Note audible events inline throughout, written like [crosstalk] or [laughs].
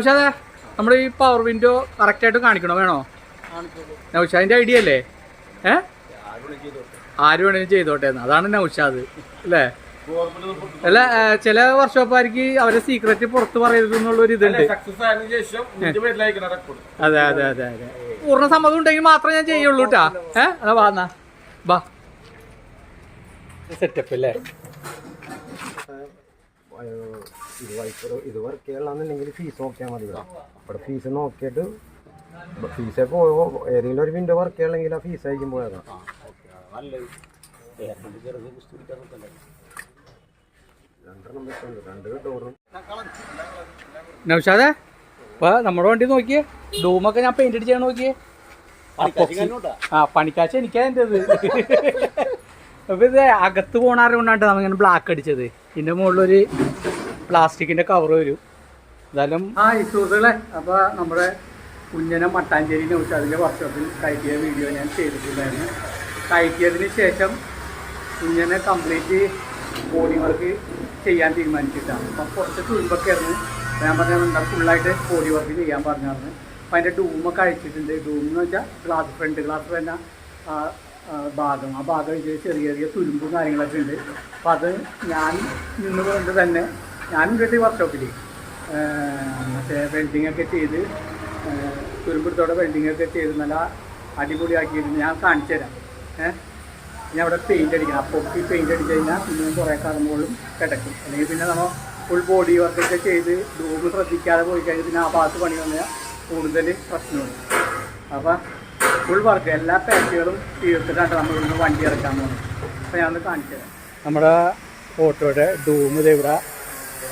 അതെ നമ്മുടെ ഈ പവർ വിൻഡോ കറക്റ്റായിട്ട് കാണിക്കണോ? വേണോ? നൗഷാദിന്റെ ഐഡിയ അല്ലേ? ഏ? ആര് വേണേലും ചെയ്തോട്ടെ അതാണ് നൗഷാദ് അല്ലേ? അല്ല ചില വർക്ക്ഷോപ്പുകാർക്ക് അവരെ സീക്രറ്റ് പുറത്ത് പറയരുത് ഇതുണ്ട്. ശേഷം നിന്റെ പേരിലായിരിക്കണം അതെ അതെ അതെ അതെ. പൂർണ സമ്മതം ഉണ്ടെങ്കിൽ മാത്രമേ ഞാൻ ചെയ്യുള്ളൂ കേട്ടാ ഏ? അതാ വാ എന്നാ. ബാ സെറ്റപ്പ് അല്ലേ? ഇത് വർക്ക് ചെയ്യണമെന്നുണ്ടെങ്കിൽ ഫീസ് നോക്കിയാൽ മതി ഇവിടെ. അവിടെ ഫീസ് നോക്കിയിട്ട് ഫീസ് പോയോ ഏതെങ്കിലും ഒരു വിൻഡോ വർക്ക് ചെയ്യണമെങ്കിൽ ആ ഫീസ് ആയിരിക്കും പോയതാണ് രണ്ടെണ്ണം വെച്ചുണ്ട് രണ്ട് ഡോറും നൗഷാദേ അപ്പൊ നമ്മുടെ വണ്ടി നോക്കിയേ. ഡൂമൊക്കെ ഞാൻ പെയിന്റ് അടിച്ചാണ് നോക്കിയേ. ആ പണിക്കാശ് എനിക്കാ എന്റെ ഇത്. അപ്പൊ ഇത് അകത്ത് പോണാറ് കൊണ്ടാണ് നമ്മിങ്ങനെ ബ്ലാക്ക് അടിച്ചത്. ഇതിന്റെ മുകളിലൊരു പ്ലാസ്റ്റിക്കിന്റെ കവർ വരും. എന്തായാലും ആ ഈ നമ്മുടെ കുഞ്ഞന മട്ടാഞ്ചേരി നൗഷാദിന്റെ വർക്ക്ഷോപ്പിൽ കയറ്റിയ വീഡിയോ ഞാൻ ചെയ്തിട്ടുണ്ടായിരുന്നു. കയറ്റിയതിന് ശേഷം കുഞ്ഞനെ കംപ്ലീറ്റ് ബോഡി വർക്ക് ചെയ്യാൻ തീരുമാനിച്ചിട്ടാണ്. അപ്പം കുറച്ച് തുരുമ്പൊക്കെ ആയിരുന്നു. ഞാൻ പറഞ്ഞാൽ ഫുള്ളായിട്ട് ബോഡി വർക്ക് ചെയ്യാൻ പറഞ്ഞായിരുന്നു അപ്പം അതിന്റെ ഡൂമൊക്കെ അഴിച്ചിട്ടുണ്ട്. ഡൂം എന്ന് വെച്ചാൽ ഗ്ലാസ് ഫ്രണ്ട് ഗ്ലാസ് ആ ഭാഗം. ആ ഭാഗം ചെറിയ ചെറിയ തുരുമ്പും കാര്യങ്ങളൊക്കെ ഉണ്ട്. അപ്പം അത് ഞാൻ നിന്ന് കൊണ്ട് തന്നെ ഞാനും കേട്ടി വർക്ക്ഷോപ്പിൽ മറ്റേ വെൽഡിംഗ് ഒക്കെ ചെയ്ത് തുരുമ്പെടുത്തോടെ വെൽഡിംഗ് ഒക്കെ ചെയ്ത് നല്ല അടിപൊളിയാക്കിയിരുന്നു ഞാൻ കാണിച്ചു തരാം. ഏഹ് ഞാൻ അവിടെ പെയിന്റ് അടിക്കണം. അപ്പോൾ ഈ പെയിന്റ് അടിച്ചു കഴിഞ്ഞാൽ പിന്നെ കുറേ കടമ്പുകളും കിടക്കും. അല്ലെങ്കിൽ പിന്നെ നമ്മൾ ഫുൾ ബോഡി വർക്കൊക്കെ ചെയ്ത് ഡൂബ് ശ്രദ്ധിക്കാതെ പോയി കഴിഞ്ഞാൽ പിന്നെ ആ ഭാഗത്ത് പണി വന്നാൽ കൂടുതൽ പ്രശ്നമുണ്ട്. അപ്പോൾ ഫുൾ വർക്ക് എല്ലാ പാക്കുകളും തീർത്തിട്ടാണ് നമ്മൾ ഇന്ന് വണ്ടി ഇറക്കാൻ പോകുന്നത്. അപ്പോൾ ഞാൻ കാണിച്ചു തരാം. നമ്മുടെ ഓട്ടോയുടെ ഡൂം ഇവിടെ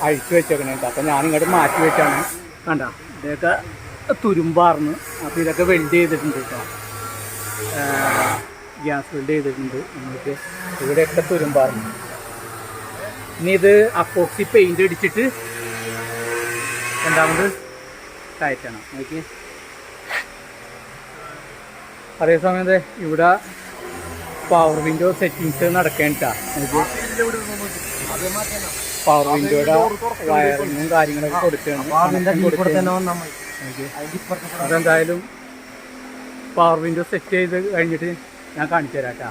അഴിച്ചു വെച്ചേക്കണേ കേട്ടോ. ഞാനിങ്ങോട്ട് മാറ്റി വെച്ചാണ് കണ്ട? ഇതൊക്കെ തുരുമ്പാർന്ന്. അപ്പോൾ ഇതൊക്കെ വെൽഡ് ചെയ്തിട്ടുണ്ട് കേട്ടോ. ഗ്യാസ് വെൽഡ് ചെയ്തിട്ടുണ്ട്. നമുക്ക് ഇവിടെയൊക്കെ തുരുമ്പാർന്ന്. ഇനി ഇത് അപ്പോക്സി പെയിന്റ് അടിച്ചിട്ട് രണ്ടാമത് കയറ്റണം. നോക്കി അതേ സമയത്ത് ഇവിടെ പവർ വിൻഡോ സെറ്റിങ്സ് നടക്കേണ്ട നമുക്ക് പവർ വിൻഡോയുടെ വയറിങ്ങും കാര്യങ്ങളൊക്കെ കൊടുക്കുകയാണ്. അതെന്തായാലും പവർ വിൻഡോ സെറ്റ് ചെയ്ത് കഴിഞ്ഞിട്ട് ഞാൻ കാണിച്ചു തരാം കേട്ടോ.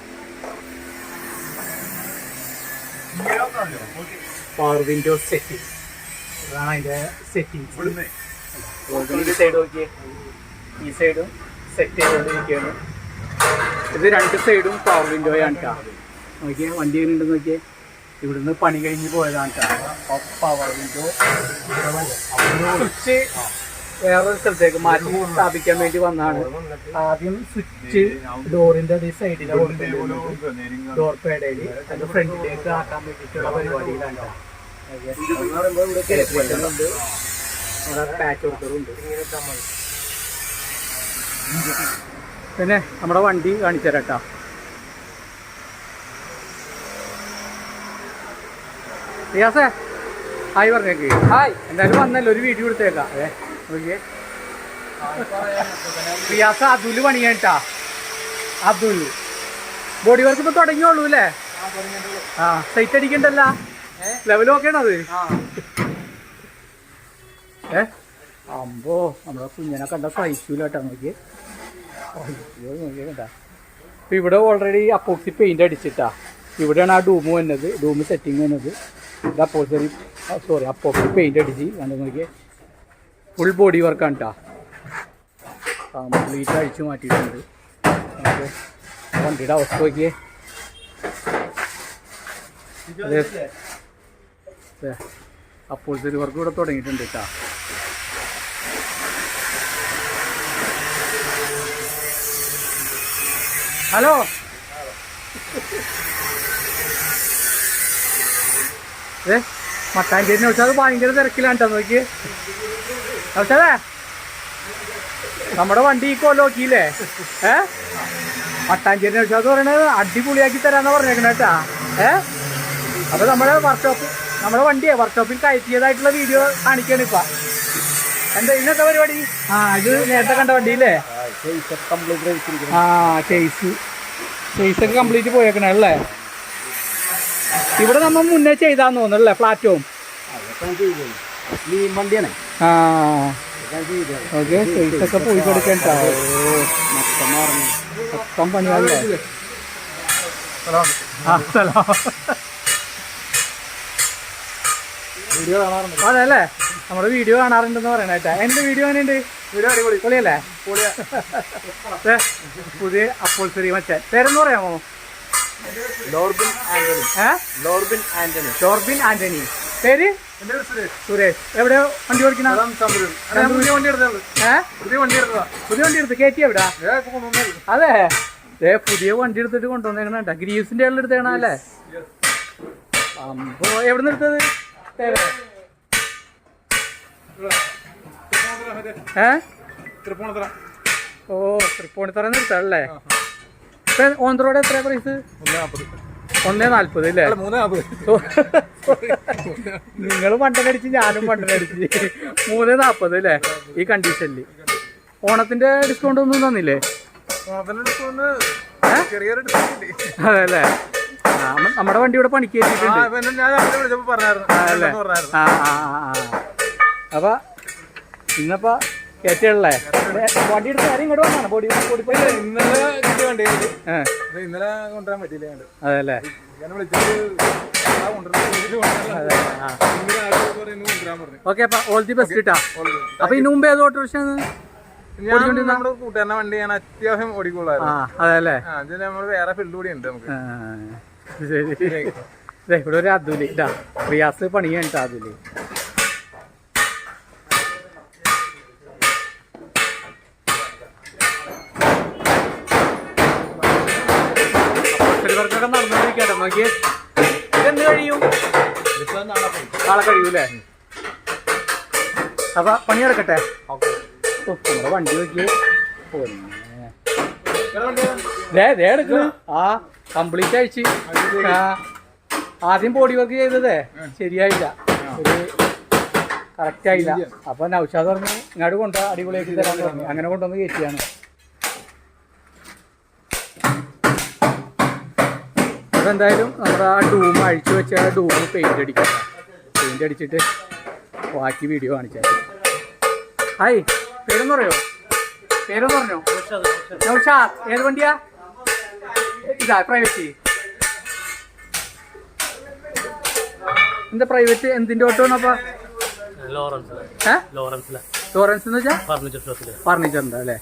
പവർ വിൻഡോ സെറ്റിംഗ് അതാണ് അതിന്റെ സെറ്റിംഗ്സ് ഈ സൈഡ് നോക്കിയേ. ഈ സൈഡും സെറ്റ് ചെയ്തുകൊണ്ടിരിക്കുകയാണ്. ഇത് രണ്ട് സൈഡും പവർ വിൻഡോയാണ് കേട്ടോ. നോക്കിയേ വണ്ടി എങ്ങനെ ഉണ്ടെന്ന് നോക്കിയേ. ഇവിടുന്ന് പണി കഴിഞ്ഞ് പോയതാണ് പവർ വിൻഡോ സ്വിച്ച് വേറൊരു സ്ഥലത്തേക്ക് മാറ്റി സ്ഥാപിക്കാൻ വേണ്ടി വന്നാണ് ആദ്യം സ്വിച്ച് ഡോറിന്റെ അതേ സൈഡിലാണ് ഡോർ പേടയിൽ അതിന്റെ ഫ്രണ്ടിലേക്ക് ആക്കാൻ വേണ്ടിയിട്ടുള്ള പരിപാടിയിലാണ് പിന്നെ നമ്മുടെ വണ്ടി കാണിച്ചു തരാം റിയാസേ ഹായ് പറഞ്ഞേക്ക്. ഹായ്. എന്തായാലും വന്നല്ലോ ഒരു വീഡിയോ എടുത്തേക്കാം അതെ നോക്കിയേ. റിയാസ അതുൽ പണിയാട്ടാ അബ്ദുൽ ബോഡി വർക്ക് ഇപ്പൊ തുടങ്ങിയുള്ളൂ അല്ലേ? ആ സൈറ്റ് അടിക്കണ്ടല്ല? ലെവൽ നോക്കിയാണോ അത്? ഏ? അമ്പോ നമ്മളെ കുഞ്ഞിനെ കണ്ട സഹിക്കൂല കേട്ടോ നോക്കിയേ അയ്യോ നോക്കിയേ കേട്ടാ അപ്പൊ ഇവിടെ ഓൾറെഡി അപ്പോക്സി പെയിന്റ് അടിച്ചിട്ടാ. ഇവിടെയാണ് ആ ഡൂമ് വന്നത്. ഡൂമ് സെറ്റിംഗ് വന്നത്. ഇത് അപ്പോക്സി സോറി അപ്പോ പെയിന്റ് അടിച്ച് കണ്ടു നോക്കിയേ ഫുൾ ബോഡി വർക്കാണ് കേട്ടോ കംപ്ലീറ്റ് അഴിച്ചു മാറ്റിയിട്ടുണ്ട്. വണ്ടിയുടെ അവസ്ഥ നോക്കിയേ. അപ്പോൾ അപ്പോൾസറി വർക്ക് ഇവിടെ തുടങ്ങിയിട്ടുണ്ട് കേട്ടോ ഹലോ? ഏ? മട്ടാഞ്ചേരിനെ വെച്ചാൽ അത് ഭയങ്കര തിരക്കിലാണ് കേട്ടോ നോക്കി പക്ഷേ നമ്മുടെ വണ്ടി ഈ കൊല്ലം നോക്കിയില്ലേ? ഏ? മട്ടാഞ്ചേരി വെച്ചാൽ അത് പറയണത് അടിപൊളിയാക്കി തരാന്ന് പറഞ്ഞേക്കണ കേട്ടാ ഏ? അപ്പൊ നമ്മുടെ വർക്ക്ഷോപ്പ് നമ്മുടെ വണ്ടിയെ വർക്ക്ഷോപ്പിൽ കയറ്റിയതായിട്ടുള്ള വീഡിയോ കാണിക്കാണ് ഇപ്പൊ. എന്താ ഇന്നത്തെ പരിപാടി? ആ ഇത് നേരത്തെ കണ്ട വണ്ടിയില്ലേ? ആ ചേസ് ചേസ് ഒക്കെ കംപ്ലീറ്റ് പോയേക്കണേ അല്ലേ? ഇവിടെ നമ്മൾ മുന്നേ ചെയ്താന്ന് തോന്നുന്നല്ലേ പ്ലാറ്റ്ഫോം ആ. ഓക്കെ ഒക്കെ പോയി കൊടുക്കണ്ട മൊത്തം അതല്ലേ നമ്മുടെ വീഡിയോ കാണാറുണ്ടെന്ന് പറയണേട്ടാ എന്റെ വീഡിയോ എങ്ങനെയുണ്ട് വീഡിയോ അടിപൊളി. പൊളിയല്ലേ? പുതിയ അപ്പോൾസറി മച്ചൻ. പേരെന്ന് പറയാമോ? ലോർബിൻ ആന്റണി. ലോർബിൻ ആന്റണി. ലോർബിൻ ആന്റണി. പേര്? സുരേഷ്. എവിടെ വണ്ടി ഞാൻ പുതിയ വണ്ടി എടുത്തത് ഏ? പുതിയ വണ്ടി എടുത്ത് കയറ്റി എവിടാ? അതെ. ദേ പുതിയ വണ്ടി എടുത്തിട്ട് കൊണ്ടുവന്നേക്കണ ഗ്രീസിന്റെ ഉള്ളിൽ എടുത്തേക്കണ അല്ലേ? അമ്പോ എവിടെ നിന്ന് എടുത്തത് ഏ? ഏ ഓ തൃപ്പൂണിത്തറ നിർത്താണല്ലേ ഓൺ റോഡ് എത്ര പ്രൈസ് ഒന്ന് നാല്പത് അല്ലേ നിങ്ങൾ പണ്ടടിച്ച് ഞാനും പണ്ടടിച്ച് മൂന്നേ നാൽപ്പത് അല്ലേ ഈ കണ്ടീഷനിൽ ഓണത്തിന്റെ ഡിസ്കൗണ്ട് ഒന്നും തന്നില്ലേ? ഓണത്തിന് ഡിസ്കൗണ്ട് ഏ? ചെറിയൊരു ഡിസ്കൗണ്ട് കിട്ടി അതെ അല്ലേ ആ, നമ്മ- നമ്മുടെ വണ്ടി ഇവിടെ പണിക്ക് അല്ലേ? ആ ആ ആ. അപ്പൊ ഇന്നപ്പോ കയറ്റുള്ളേ ബോഡി എടുത്ത് ഇങ്ങോട്ട് വന്നാണ്? ഇന്നലെ കിട്ടിയ വണ്ടി ഇന്നലെ കൊണ്ടുവരാൻ പറ്റിയില്ല അതല്ലേ? ഓക്കെ അപ്പൊ ഓൾ ദി ബെസ്റ്റ് ഇട്ടാ ഓൾറെഡി. അപ്പൊ ഇതിനു മുമ്പ് ഏത് ഓട്ടോറിക്ഷ ഞാൻ നമ്മുടെ കൂട്ടുകാരനെ വണ്ടി ഞാൻ അത്യാവശ്യം ഓടിക്കൊള്ളായിരുന്നു. അതല്ലേ? വേറെ ഫീൽഡ് കൂടി ഉണ്ട് നമുക്ക്. ശരി. ഇവിടെ ഒരു അതുലി. ഇതാ റിയാസ് പണിയാണ് അതുലി. നോക്കിയേ. ഇതെന്ത് കഴിയും? നാളെ കഴിയൂലേ അപ്പൊ പണിയെടുക്കട്ടെ നമ്മുടെ വണ്ടി നോക്കിയേ. ആ കംപ്ലീറ്റ് അയച്ച് ആദ്യം ബോഡി വർക്ക് ചെയ്തതേ. ശരിയായില്ല. ഒരു കറക്റ്റ് ആയില്ല. അപ്പൊ നൗഷാദ് പറഞ്ഞു ഇങ്ങോട്ട് കൊണ്ട് അടിപൊളിയാക്കി തരാൻ പറഞ്ഞു. അങ്ങനെ കൊണ്ടുവന്ന് കയറ്റിയാണ്. അതെന്തായാലും നമ്മുടെ ആ ഡൂം അഴിച്ചു വെച്ച ആ ഡൂം പെയിന്റ് അടിക്കാം. പെയിന്റ് അടിച്ചിട്ട് ബാക്കി വീഡിയോ കാണിച്ചാൽ ഹായ് പേരൊന്ന് പറയോ? പേരൊന്ന് പറഞ്ഞോ? നൗഷാദ് ഏത് വണ്ടിയാ? ഇതാ പ്രൈവറ്റ് എന്താ പ്രൈവറ്റ് എന്തിന്റെ ഓട്ടോ അപ്പൊ? ലോറൻസ് ലോറൻസ് എന്ന് ഫർണിച്ചർ ഷോപ്പിൽ. ഫർണിച്ചറിന്റെ അല്ലേ?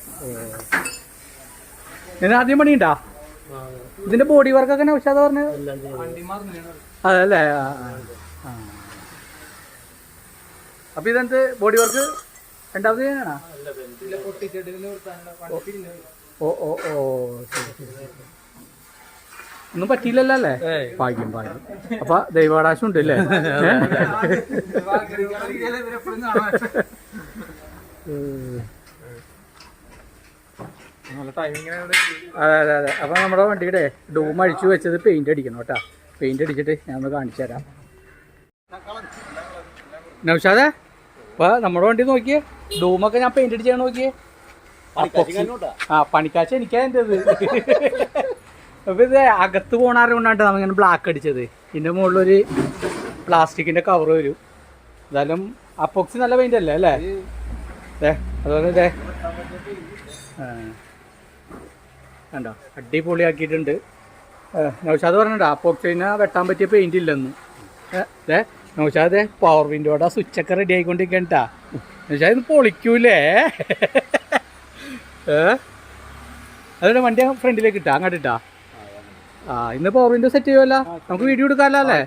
ഇതിന് ആദ്യം പണിയുണ്ടാ? ഇതിന്റെ ബോഡി വർക്ക് ഒക്കെ പറഞ്ഞത് അതാ പറഞ്ഞത്? അതല്ലേ. അപ്പൊ ഇതെന്ത്? ബോഡി വർക്ക് രണ്ടാമത് ചെയ്യാനാണോ? ഓ ഓ ഓ. ഒന്നും പറ്റിയില്ലല്ലോ അല്ലേ? ഭാഗ്യം ഭാഗ്യം. അപ്പൊ ദൈവാടാശം ഉണ്ട് അല്ലേ? ഏഹ് അതെ അതെ അതെ. അപ്പൊ നമ്മുടെ വണ്ടിയുടെ ഡൂം അഴിച്ചു വെച്ചത് പെയിന്റ് അടിക്കണം കേട്ടാ. പെയിന്റ് അടിച്ചിട്ട് ഞാൻ ഒന്ന് കാണിച്ചു തരാം. നൗഷാദേ അപ്പൊ നമ്മുടെ വണ്ടി നോക്കിയേ. ഡൂമൊക്കെ ഞാൻ പെയിന്റ് അടിച്ചാണ് നോക്കിയേ. ആ പണിക്കാശ് എനിക്കാ എന്റെത് അപ്പൊ ഇത് അകത്ത് പോണാറുകൊണ്ടാണ് നമ്മളിങ്ങനെ ബ്ലാക്ക് അടിച്ചത്. ഇതിന്റെ മുകളിലൊരു പ്ലാസ്റ്റിക്കിന്റെ കവർ വരും. എന്തായാലും അപ്പോക്സി നല്ല പെയിന്റ് അല്ലേ? അല്ലേ? ദേ അതുപോലെ ഇതേ ആ. കണ്ടോ? അടിപൊളിയാക്കിയിട്ടുണ്ട്. നൗഷാദ് പറഞ്ഞിട്ട് അപ്പോക്സിനെ വെട്ടാൻ പറ്റിയ പെയിന്റ് ഇല്ലെന്ന്. ഏ നൗഷാദ് പവർ വിൻഡോടെ സ്വിച്ചൊക്കെ റെഡി ആയിക്കൊണ്ടിരിക്കണ്ടാ നൗഷാദ് ഇന്ന് പൊളിക്കൂലേ? അതുകൊണ്ട് വണ്ടി ഫ്രണ്ടിലേക്ക് ഇട്ടാ? അങ്ങോട്ട് ഇട്ടാ? ആ ഇന്ന് പവർ വിൻഡോ സെറ്റ് ചെയ്യുമല്ല നമുക്ക് വീഡിയോ എടുക്കാമല്ലോ അല്ലേ?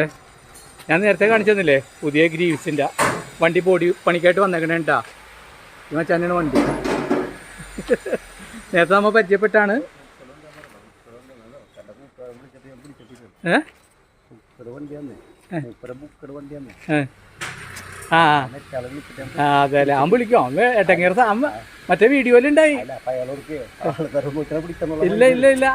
ഏ? ഞാൻ നേരത്തെ കാണിച്ചു തന്നില്ലേ? പുതിയ ഗ്രീവ്സിന്റെ വണ്ടി ബോഡി പണിക്കായിട്ട് വന്നേക്കണേ കേട്ടാ ഈ മച്ചാനാണ് വണ്ടി. നേരത്തെ നമ്മൾ പരിചയപ്പെട്ടാണ്. ഏ? ഏ. ആ ആ. അതെ അല്ലേ. അവൻ വിളിക്കും. അവൻ എട്ടങ്ങേർ അമ്മ മറ്റേ വീഡിയോയിലുണ്ടായി ഇല്ല ഇല്ല ഇല്ല.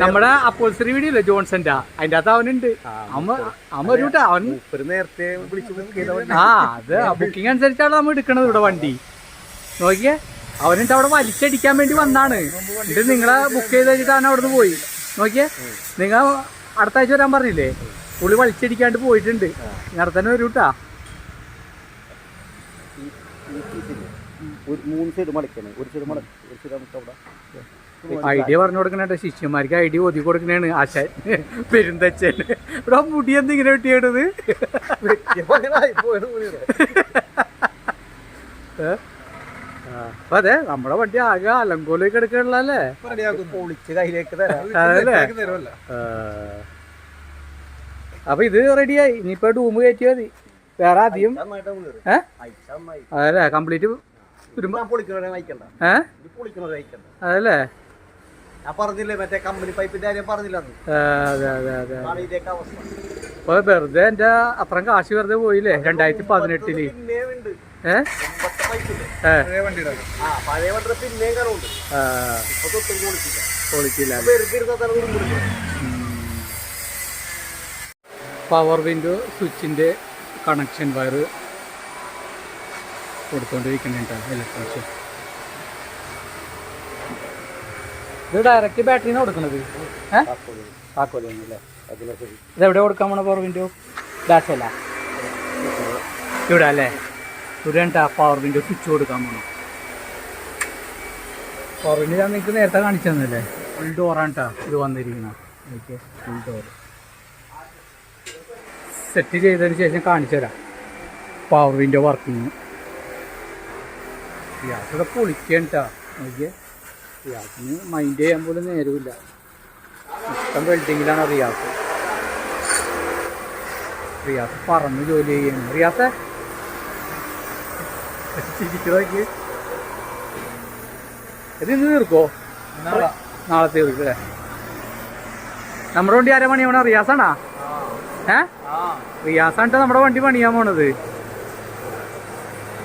നമ്മുടെ അപ്പോൾസറി വീഡിയോ ഇല്ലേ ജോൺസന്റെ അതിന്റെ അകത്ത് അവനുണ്ട് അമ്മ അമ്മ ഒരു കൂട്ടാ അവൻ നേരത്തെ ആ അത് ബുക്കിംഗ് അനുസരിച്ചാണ് നമ്മൾ എടുക്കണത് ഇവിടെ വണ്ടി നോക്കിയേ അവനിട്ട് അവിടെ വലിച്ചടിക്കാൻ വേണ്ടി വന്നാണ് എന്നിട്ട് നിങ്ങളെ ബുക്ക് ചെയ്ത് വെച്ചിട്ടാണ് അവിടെ അവിടുന്ന് പോയി നോക്കിയേ നിങ്ങൾ അടുത്ത ആഴ്ച വരാൻ പറഞ്ഞില്ലേ പുള്ളി വലിച്ചടിക്കാണ്ട് പോയിട്ടുണ്ട് ഇങ്ങനെ തന്നെ വരൂ കേട്ടാ ഒരു മൂന്ന് സൈഡ് മടക്കണം ഒരു സൈഡ് മടക്കും ഒരു സൈഡ് നമുക്ക് അവിടെ ഐഡിയ പറഞ്ഞു കൊടുക്കണേ ശിഷ്യന്മാർക്ക് ഐഡിയ ഒതുക്കി കൊടുക്കണേണ്. ആശാൻ പെരുന്തച്ചൻ. ഇവിടെ മുടി എന്തിങ്ങനെ? ആ, അപ്പൊ അതെ നമ്മുടെ വണ്ടി ആകെ അലങ്കോലേക്ക് അതല്ലേ? തരുമല്ലോ അപ്പൊ ഇത് റെഡിയായി. ഇനിയിപ്പോ ഡൂമ് കയറ്റിയാ മതി. വേറെ അധികം അതല്ലേ? കംപ്ലീറ്റ് അതല്ലേ? ഞാൻ പറഞ്ഞില്ലേ മറ്റേ കമ്പനി പൈപ്പിന്റെ കാര്യം പറഞ്ഞില്ല അതെ അതെ അതെ ഇതേക്ക് അവസ്ഥ. വെറുതെ എന്റെ അത്രയും കാശ് വെറുതെ പോയില്ലേ? രണ്ടായിരത്തി പതിനെട്ടിൽ പവർ വിൻഡോ സ്വിച്ചിന്റെ കണക്ഷൻ വയർ കൊടുത്തോണ്ടിരിക്കണേട്ടാ പഴയ വണ്ടിയുടെ ആ പഴയ വണ്ടി പിന്നെയും കറവുണ്ട് ആ, ഇപ്പൊ തൊട്ടും പൊളിച്ചില്ല പൊളിക്കില്ല വെറുതെ ഇരുന്നാൽ തന്നെ വീണ്ടും പൊളിക്കണം പവർ വിൻഡോ സ്വിച്ചിന്റെ കണക്ഷൻ വയർ കൊടുത്തോണ്ടിരിക്കുന്നുണ്ട് ഇലക്ട്രീഷ്യൻ ഇത് ഡയറക്റ്റ് ബാറ്ററിന്ന് ഏഹ് താക്കോലല്ലേ ഇത് എവിടെ കൊടുക്കാൻ പോണ പവർ വിൻഡോ ഡാഷ് അല്ല. ഇവിടെ അല്ലേ? ഇവിടെ പവർ വിൻഡോ സ്വിച്ച് കൊടുക്കാൻ പോണു പവർ വിൻഡോ ഞാൻ നിങ്ങൾക്ക് നേരത്തെ കാണിച്ചു തന്നല്ലേ ഫുൾ ഡോറാണ് കേട്ടോ ഇത് വന്നിരിക്കുന്ന. ഓക്കെ ഫുൾ ഡോർ സെറ്റ് ചെയ്തതിന് ശേഷം കാണിച്ചു തരാം. പവർ വിൻഡോ വർക്കിങ് ഗ്യാസ് പൊളിക്കാൻ കേട്ടോ നോക്കിയേ റിയാസിന് മൈൻഡ് ചെയ്യാൻ പോലും നേരമില്ല. ഇഷ്ടം വെൽഡിങ്ങിലാണ് റിയാസ്. റിയാസ് പറന്ന് ജോലി ചെയ്യാണ്. റിയാസെ ചിരിക്കണോക്ക് ഇത് ഇന്ന് തീർക്കോ നാളെ. നാളെ തീർക്കും അല്ലേ? നമ്മുടെ വണ്ടി ആരാ പണിയാവണ റിയാസാണാ? ഏ? റിയാസാണ് നമ്മുടെ വണ്ടി പണിയാൻ പോണത്.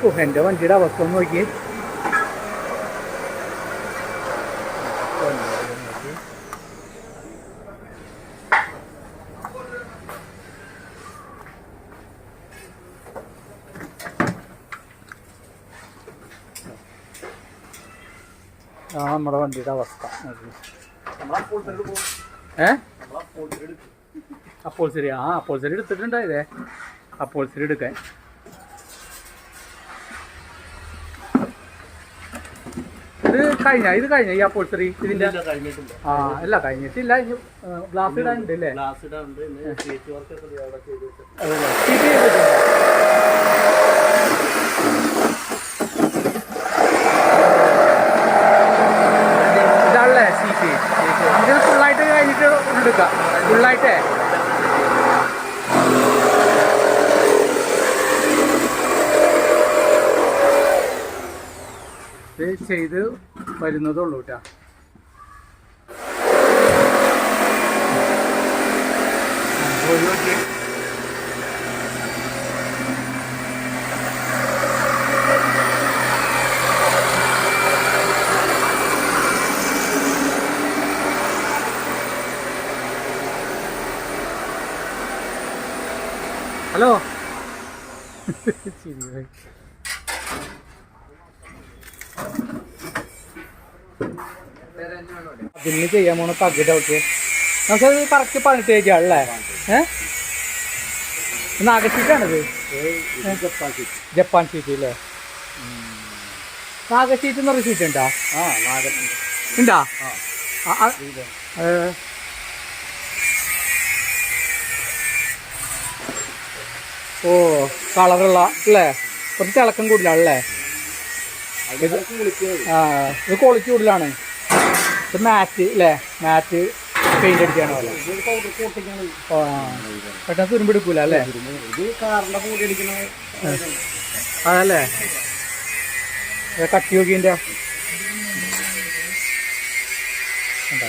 ഓ എന്റെ വണ്ടിയുടെ അവസ്ഥ ഒന്ന് നോക്കിയേ ആ നമ്മുടെ വണ്ടിയുടെ അവസ്ഥ. ഏ? അപ്പോൾ ശരി ആ അപ്പോൾ ശരി എടുത്തിട്ടുണ്ടായതേ അപ്പോൾ ശരി എടുക്കാൻ. ഇത് കഴിഞ്ഞ ഇത് കഴിഞ്ഞ ഈ അപ്പോൾ ശരി ഇതിന്റെ? ആ അല്ല കഴിഞ്ഞിട്ടില്ല. ഇനി ഗ്ലാസ് ഇടാനുണ്ട് അല്ലേ അതല്ലേ. ഇത് ചെയ്തിട്ടുണ്ടോ? ഇതാണല്ലേ സീറ്റ് നമുക്കിത് ഫുള്ളായിട്ട് കഴിഞ്ഞിട്ട് എടുക്കാം ഫുള്ളായിട്ടേ ഇത് ചെയ്ത് വരുന്നതുള്ളൂ കേട്ടോ. ഹലോ. [laughs] ശരി ബൈ. അതിന് ചെയ്യാൻ പോണ തകിട ഒക്കെ നമുക്കത് കറക്റ്റ് പതിനെട്ട് കേജി ആണല്ലേ? ഏഹ് നാഗശീറ്റാണിത് ജപ്പാൻ ഷീറ്റ് അല്ലേ നാഗശീറ്റ് എന്ന് പറഞ്ഞ ഷീറ്റ് ഉണ്ടോ? ഉണ്ടോ. ഓ കളറുള്ള അല്ലേ? കുറച്ച് തിളക്കം കൂടുതലാണല്ലേ? ആ ഇത് ക്വാളിറ്റി കൂടുതലാണ്. ഇത് മാറ്റ് അല്ലേ മാറ്റ് പെയിന്റ് അടിക്കാണ് പോലെ. ആ പെട്ടെന്ന് തുരുമ്പെടുക്കൂല അല്ലേ അതല്ലേ? കട്ടി നോക്കിന്റെ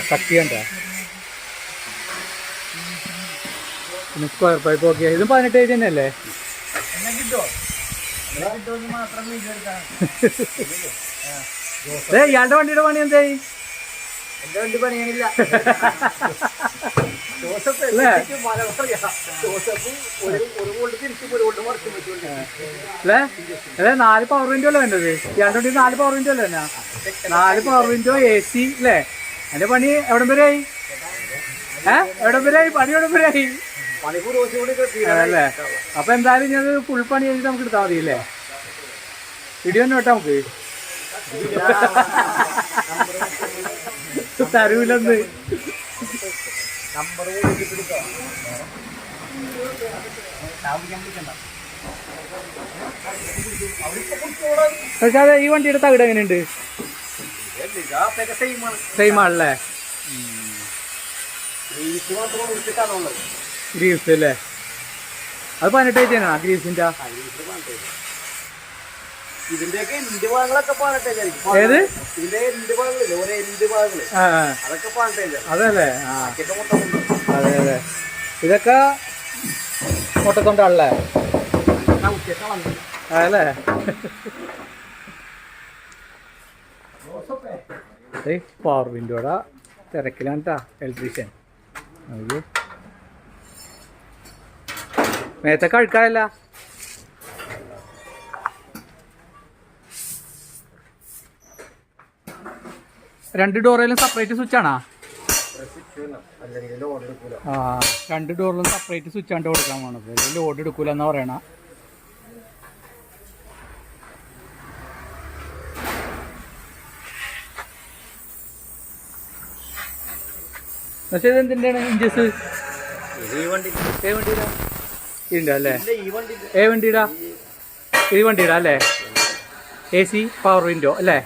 കട്ടി പിന്നെ സ്ക്വയർ പൈപ്പ് ഓക്കെ ഇതും പതിനെട്ട് ഏജ് തന്നെയല്ലേ ഏ ഇയാളുടെ വണ്ടിയുടെ പണി എന്തായി? എന്റെ ജോസഫ് അല്ലേ? നാല് പവർ വിൻഡോ അല്ലേ വേണ്ടത്? വണ്ടി നാല് പവർ വിൻഡോ അല്ലേ നാല് പവർ വിൻഡോ എ സി അല്ലേ? എന്റെ പണി എവിടം വരെ ആയി? ഏ? എവിടം വരെ ആയി? പണി എവിടം വരെ ആയി? കിട്ടി അല്ലേ? അപ്പൊ എന്തായാലും ഞാൻ ഫുൾ പണി കഴിഞ്ഞിട്ട് നമുക്ക് എടുത്താൽ മതി അല്ലേ? വീഡിയോ തന്നെ വെട്ടാ നമുക്ക് തരൂലെന്ന്. നമ്പർ പക്ഷെ അതെ ഈ വണ്ടിയുടെ തകിട് എങ്ങനെയുണ്ട്? സെയിം ആണല്ലേ? ഗ്രീസ് അല്ലേ? അത് പതിനെട്ട് ആയിട്ടാണോ ഗ്രീസിന്റെ? ഇതിന്റെയൊക്കെ എന്റെ ഭാഗങ്ങളൊക്കെ പാടട്ടെ ഏത്? ഇതിന്റെ എന്റെ ഭാഗങ്ങളില്ലേ? ഓരോ എന്റെ ഭാഗങ്ങൾ. അതൊക്കെ പാടട്ടെ അതല്ലേ. അതെ അതെ. ഇതൊക്കെ മുട്ടക്കൊണ്ടാണല്ലേ. അതല്ലേ? പവർ വിൻഡോടെ തിരക്കിലാണ് കേട്ടാ ഇലക്ട്രീഷ്യൻ അയ്യോ മേത്തൊക്കെ കഴിക്കാനല്ല രണ്ട് ഡോറിലും സെപ്പറേറ്റ് സ്വിച്ച് ആണോ? ആ രണ്ട് ഡോറിലും സെപ്പറേറ്റ് സ്വിച്ച് ആണ് കൊടുക്കാൻ പോണത്. ലോഡ് എടുക്കൂല എന്നാ പറയണ. പക്ഷേ ഇത് എന്തിന്റെയാണ് ഇഞ്ചസ് വണ്ടി ഏ വണ്ടിയിലാ ഉണ്ട് അല്ലേ? ഇല്ല, ഈ വണ്ടി ഏ വണ്ടിയിലാ ഈ വണ്ടിയിലാ അല്ലേ? എ സി പവർ വിൻഡോ അല്ലേ?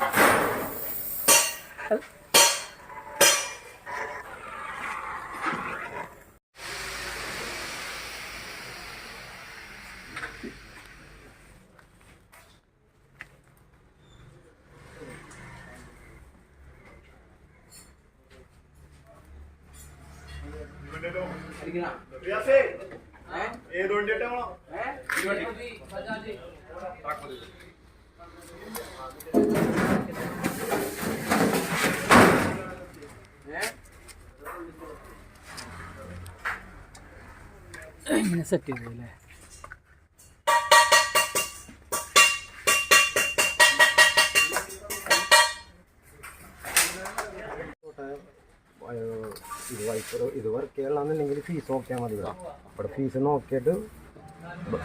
ഇങ്ങനെ സെറ്റ് ചെയ്തു അല്ലേ? ഇത് വർക്ക് ചെയ്യണമെന്നുണ്ടെങ്കിൽ ഫീസ് നോക്കിയാൽ മതി അവിടെ ഫീസ് നോക്കിയിട്ട്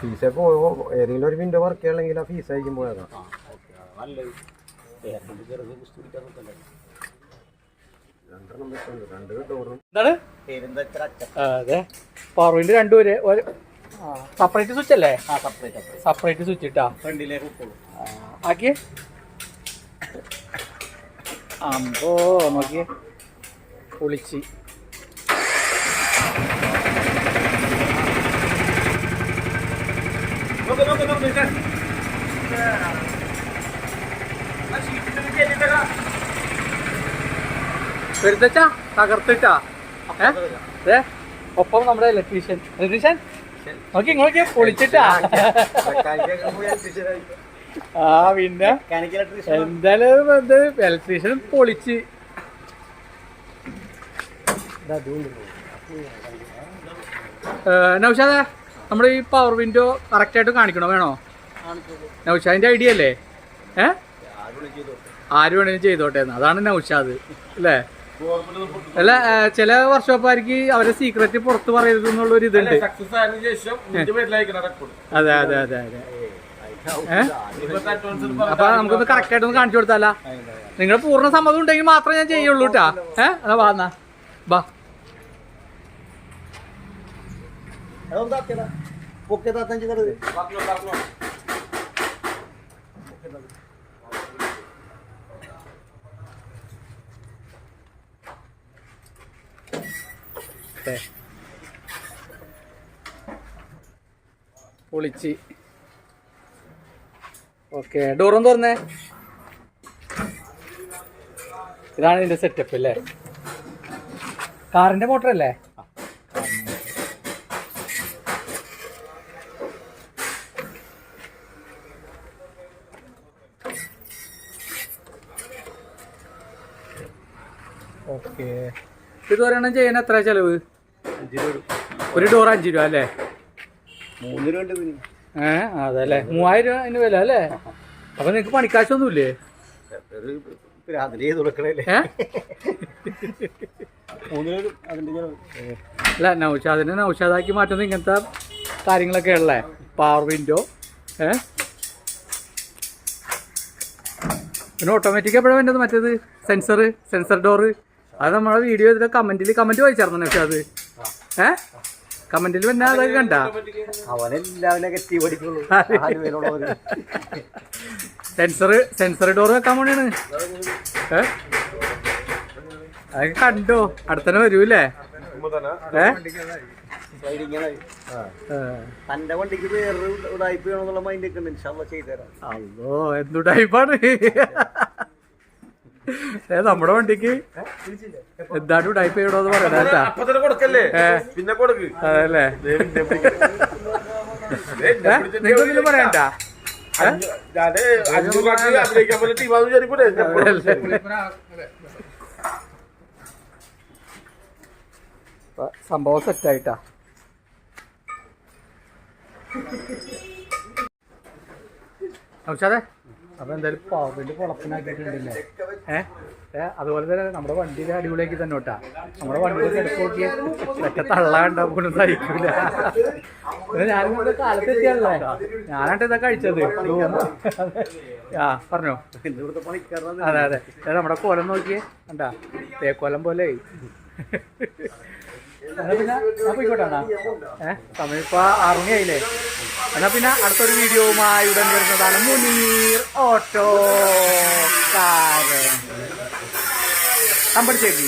ഫീസ് പോയോ ഏതെങ്കിലും ഒരു വിൻഡോ വർക്ക് ചെയ്യണമെങ്കിൽ ആ ഫീസ് ആയിരിക്കും പോയതാണ് രണ്ടെണ്ണം വെച്ചുണ്ട് രണ്ട് ഡോറും എന്താണ്? ആ, അതെ. പവർ വിൻഡോ രണ്ടും ഒരു സെപ്പറേറ്റ് സ്വിച്ച് അല്ലേ? സെപ്പറേറ്റ് സ്വിച്ച് ഇട്ടാ. ആ, ആക്കിയേ. അമ്പോ നോക്കിയേ. പൊളിച്ച്. പെരുത്തച്ചാ തകർത്തിട്ടാ? ഏ? ഒപ്പം നമ്മുടെ ഇലക്ട്രീഷ്യൻ ഇലക്ട്രീഷ്യൻ നോക്കി ഇങ്ങോട്ട് പൊളിച്ചിട്ടാ ആ പിന്നെ? എന്തായാലും ഇത് ഇലക്ട്രീഷ്യൻ പൊളിച്ച് നൗഷാദേ നമ്മുടെ ഈ പവർ വിൻഡോ കറക്റ്റ് ആയിട്ട് കാണിക്കണോ? വേണോ? നൗഷാദിന്റെ ഐഡിയ അല്ലേ? ഏ? ആര് വേണേലും ചെയ്തോട്ടെ. അതാണ് നൗഷാദ് അല്ലേ? അല്ല ചില വർഷോപ്പാർക്ക് അവരെ സീക്രറ്റ് പുറത്ത് പറയരുത് എന്നുള്ള ഒരു ഇതുണ്ട്. അതെ അതെ അതെ അതെ. അപ്പൊ നമുക്കൊന്ന് കറക്റ്റ് ആയിട്ട് ഒന്ന് കാണിച്ചു കൊടുത്താല. നിങ്ങൾ പൂർണ സമ്മതം ഉണ്ടെങ്കിൽ മാത്രമേ ഞാൻ ചെയ്യുള്ളൂ കേട്ടാ ഏഹ് അതാ വാ എന്നാ. ബാ ദേ. പൊളിച്ച്. ഓക്കെ ഡോറും തുറന്നേ. ഇതാണ് ഇതിന്റെ സെറ്റപ്പ് അല്ലേ? കാറിന്റെ മോട്ടർ അല്ലേ? ഓക്കെ. ഇത് ഒരെണ്ണം ചെയ്യാൻ എത്ര ചെലവ്? ഒരു ഡോർ അഞ്ച് രൂപ അല്ലേ? മൂന്ന് രൂപ. ഏ അതല്ലേ? മൂവായിരം രൂപ അതിന് വില അല്ലേ? അപ്പൊ നിങ്ങക്ക് പണിക്കാശൊന്നുമില്ലേ? അല്ല നൗഷാദിനെ നൗഷാദാക്കി മാറ്റുന്ന ഇങ്ങനത്തെ കാര്യങ്ങളൊക്കെ ഉള്ളേ? പവർ വിൻഡോ ഏ? പിന്നെ ഓട്ടോമാറ്റിക് എപ്പോഴാണ് വേണ്ടത് മറ്റേത്? സെൻസർ സെൻസർ ഡോറ് അത് നമ്മളെ വീഡിയോ ചെയ്തിട്ട് കമന്റിൽ കമന്റ് വായിച്ചായിരുന്നു നൗഷാദ്? ഏ? കമന്റിൽ പിന്നെ അതൊക്കെ കണ്ട? അവനെല്ലാം നെഗറ്റീവ് അടിക്കുള്ളൂ സെൻസർ സെൻസർ ഡോർ വെക്കാൻ പോണാണ്. ഏ? അതൊക്കെ കണ്ടോ? അടുത്തന്നെ വരൂല്ലേ. തന്റെ വണ്ടിക്ക് വേറൊരു ഉടായ്പ വേണമെന്നുള്ള മൈൻഡ് ഒക്കെ ഉണ്ട്. ഇൻഷാല്ല ചെയ്തുതരാം. അല്ലോ എന്തു ടൈപ്പാണ് ഏ നമ്മുടെ വണ്ടിക്ക് എന്താണ് ടൈപ്പ് പറയണ ഏ. പിന്നെ കൊടുക്ക്. അതല്ലേ. നിങ്ങളൊന്നും പറയണ്ട. സംഭവം സെറ്റായിട്ടാ നൗഷാദേ അപ്പൊ എന്തായാലും പവറിന്റെ കുളപ്പിനാക്കിയിട്ടുണ്ടല്ലേ ഏഹ് ഏഹ് അതുപോലെ തന്നെ നമ്മുടെ വണ്ടിയിൽ അടിപൊളിയാക്കി തന്നെ കേട്ടാ. നമ്മുടെ വണ്ടിയിൽ കിടക്ക് നോക്കിയ മറ്റേ തള്ളാണ്ടാവും സഹിക്കൂല. ഞാൻ ഇവിടെ കാലത്ത് എത്തിയല്ലേ ഞാനായിട്ട് ഇതാ കഴിച്ചത്. ആ പറഞ്ഞോ. അതെ അതെ. നമ്മുടെ കോലം നോക്കിയേ കണ്ടാ? തേക്കോലം പോലെ. പിന്നെ പോയിക്കോട്ടെ ഏഹ് സമയം ഇപ്പൊ ആറുമണി ആയില്ലേ എന്നാ പിന്നെ അടുത്തൊരു വീഡിയോവുമായി ഉടൻ വരുന്നതാണ് മുനീർ ഓട്ടോ കാരൻ. അമ്പടിച്ചേക്ക്